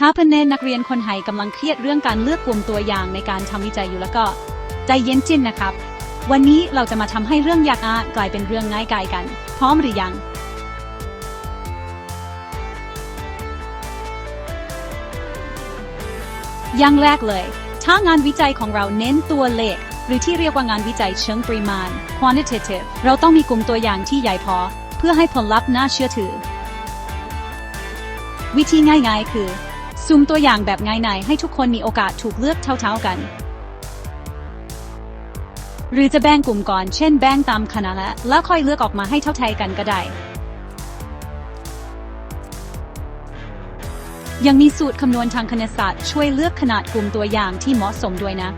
ถ้าเพื่อนเนนักเรียนคนไทยกำลังเครียดเรื่องการเลือกกลุ่มตัวอย่างในการทำวิจัยอยู่แล้วก็ ใจเย็นจินนะครับ วันนี้เราจะมาทำให้เรื่องยากอากลายเป็นเรื่องง่ายกายกัน พร้อมหรือยัง อย่างแรกเลย ถ้างานวิจัยของเราเน้นตัวเลข หรือที่เรียกว่างานวิจัยเชิงปริมาณ quantitative เราต้องมีกลุ่มตัวอย่างที่ใหญ่พอ เพื่อให้ผลลัพธ์น่าเชื่อถือ วิธีง่ายๆ คือ ซูมตัวอย่างแบบง่ายๆให้ทุกคนมีโอกาสถูกเลือกเท่าๆกัน หรือจะแบ่งกลุ่มก่อน เช่นแบ่งตามคณะและแล้วค่อยเลือกออกมาให้เท่าเทยกันก็ได้ ยังมีสูตรคำนวณทางคณิตศาสตร์ช่วยเลือกขนาดกลุ่มตัวอย่างที่เหมาะสมด้วยนะ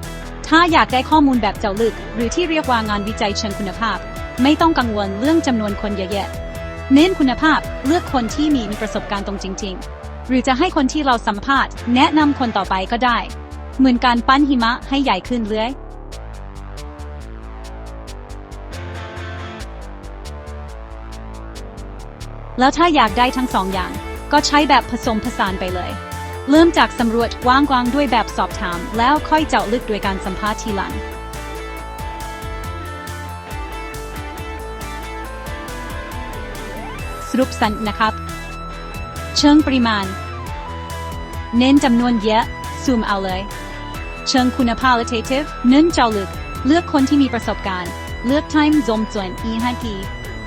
ถ้าอยากได้ข้อมูลแบบเจาะลึก หรือที่เรียกว่างานวิจัยเชิงคุณภาพ ไม่ต้องกังวลเรื่องจำนวนคนเยอะๆเน้นคุณภาพเลือกคนที่มีประสบการณ์ตรงจริง ๆ หรือจะให้คนที่เราสัมภาษณ์ แนะนำคนต่อไปก็ได้ เหมือนการปั้นหิมะให้ใหญ่ขึ้นเรื่อยแล้วถ้าอยากได้ทั้งสองอย่าง ก็ใช้แบบผสมผสานไปเลย เริ่มจากสำรวจกว้างๆด้วยแบบสอบถาม แล้วค่อยเจาะลึกด้วยการสัมภาษณ์ทีหลังสรุปสั้นนะครับ เชิงปริมาณ เน้นจำนวนเยอะ ซูมเอาเลย เชิงคุณภาพ qualitative เน้นเจาะลึก เลือกคนที่มีประสบการณ์ เลือก time จมจวน e 5 p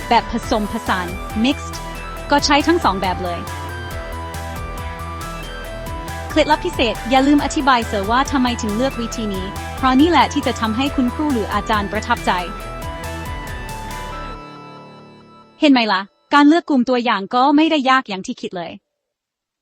แบบผสมผสาน mixed ก็ใช้ทั้งสองแบบเลยเคล็ดลับพิเศษอย่าลืมอธิบายเสอว่าทำไมถึงเลือกวิธีนี้ เพราะนี่แหละที่จะทำให้คุณครูหรืออาจารย์ประทับใจ เห็นไหมล่ะ การเลือกกลุ่มตัวอย่างก็ไม่ได้ยากอย่างที่คิดเลย